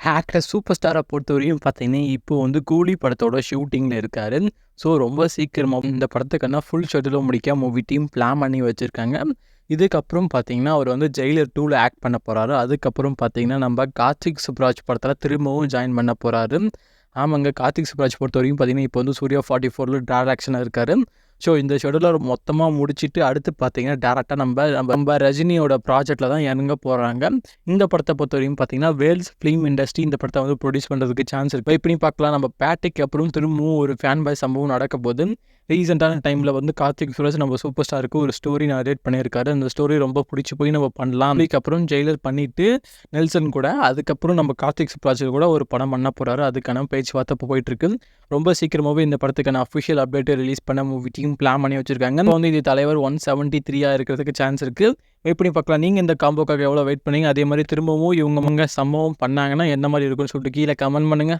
Actor super ஸ்டாரை பொறுத்தவரையும் பார்த்தீங்கன்னா, இப்போ வந்து கூலி படத்தோட ஷூட்டிங்கில் இருக்காரு. ஸோ, ரொம்ப சீக்கிரமாக இந்த படத்துக்குன்னா ஃபுல் ஷெட்யூலும் முடிக்க மூவி டீம் பிளான் பண்ணி வச்சுருக்காங்க இதுக்கப்புறம் பார்த்தீங்கன்னா, அவர் வந்து ஜெயிலர் டூவில் ஆக்ட் பண்ண போகிறாரு அதுக்கப்புறம் பார்த்தீங்கன்னா, நம்ம கார்த்திக் சுப்ராஜ் படத்தில் திரும்பவும் ஜாயின் பண்ண போகிறாரு ஆமாங்க, கார்த்திக் சுப்புராஜ் பொறுத்தவரைக்கும் பார்த்தீங்கன்னா, இப்போ வந்து சூர்யா ஃபார்ட்டி ஃபோரில் டிராக்ஷனாக இருக்காரு. ஸோ, இந்த ஷெடியூலர் மொத்தமாக முடிச்சுட்டு அடுத்து பார்த்தீங்கன்னா, டேரெக்டாக நம்ப நம்ப ரஜினியோட ப்ராஜெக்டில் தான் இறங்க போகிறாங்க இந்த படத்தை பொறுத்த வரைக்கும் பார்த்தீங்கன்னா, வேல்ஸ் ஃபிலிம் இண்டஸ்ட்ரி இந்த படத்தை வந்து ப்ரொடியூஸ் பண்ணுறதுக்கு சான்ஸ் இருக்குது இப்படி பார்க்கலாம். நம்ம பேட்டைக்கு அப்புறம் திரும்பவும் ஒரு ஃபேன் பாய் சம்பவம் நடக்கப்போது. ரீசெண்டான டைமில் வந்து கார்த்திக் சுரேஷ் நம்ம சூப்பர் ஸ்டாருக்கு ஒரு ஸ்டோரி நரேட் பண்ணியிருக்காரு. அந்த ஸ்டோரி ரொம்ப பிடிச்சி போய் நம்ம பண்ணலாம். அதுக்கப்புறம் ஜெயிலர் பண்ணிவிட்டு நெல்சன் கூட, அதுக்கப்புறம் நம்ம கார்த்திக் சுப்ராஜ் கூட ஒரு படம் பண்ண போகிறாரு அதுக்கான பேச்சுவார்த்தை போயிட்டுருக்கு. ரொம்ப சீக்கிரமாகவே இந்த படத்துக்கான அஃபிஷியல் அப்டேட்டை ரிலீஸ் பண்ண மூவி டீம் பிளான் பண்ணி வச்சிருக்காங்க. இப்போ வந்து இது தலைவர் 173ஆ இருக்கிறதுக்கு சான்ஸ் இருக்கு. வெயிட் பண்ணி பார்க்கலாம். நீங்க இந்த காம்போக்காக எவ்வளோ வெயிட் பண்ணீங்க? அதே மாதிரி திரும்பவும் இவங்க சம்பவம் பண்ணாங்கன்னா, எந்த மாதிரி இருக்கும்னு சொல்லிட்டு கீழே கமெண்ட் பண்ணுங்க.